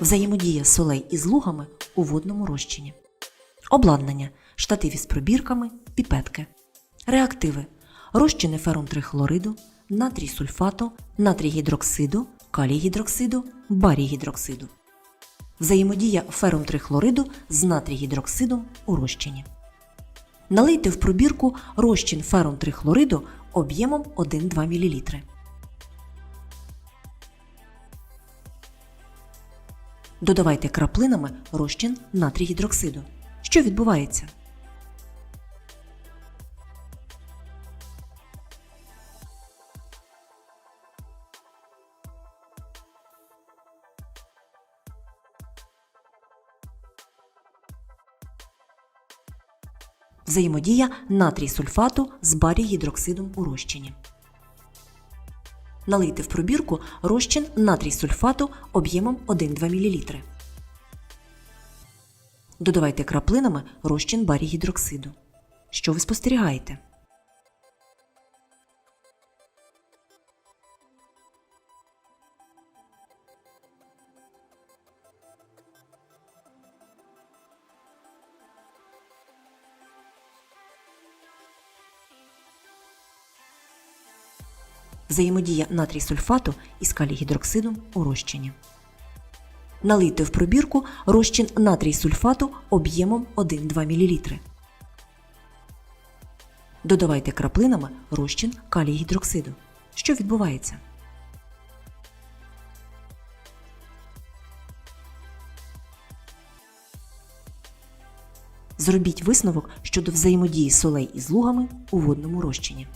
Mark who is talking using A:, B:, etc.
A: Взаємодія солей із лугами у водному розчині. Обладнання штатив із пробірками, піпетки. Реактиви розчини ферум трихлориду, натрій сульфату, натрій гідроксиду, калій гідроксиду, барій гідроксиду. Взаємодія ферум трихлориду з натрій гідроксидом у розчині. Налийте в пробірку розчин ферум трихлориду об'ємом 1-2 мл. Додавайте краплинами розчин натрій гідроксиду. Що відбувається? Взаємодія натрій сульфату з барій гідроксидом у розчині. Налийте в пробірку розчин натрій сульфату об'ємом 1-2 мл. Додавайте краплинами розчин барі гідроксиду. Що ви спостерігаєте? Взаємодія натрій сульфату із калій гідроксидом у розчині. Налийте в пробірку розчин натрій сульфату об'ємом 1-2 мл. Додавайте краплинами розчин калій гідроксиду. Що відбувається? Зробіть висновок щодо взаємодії солей із лугами у водному розчині.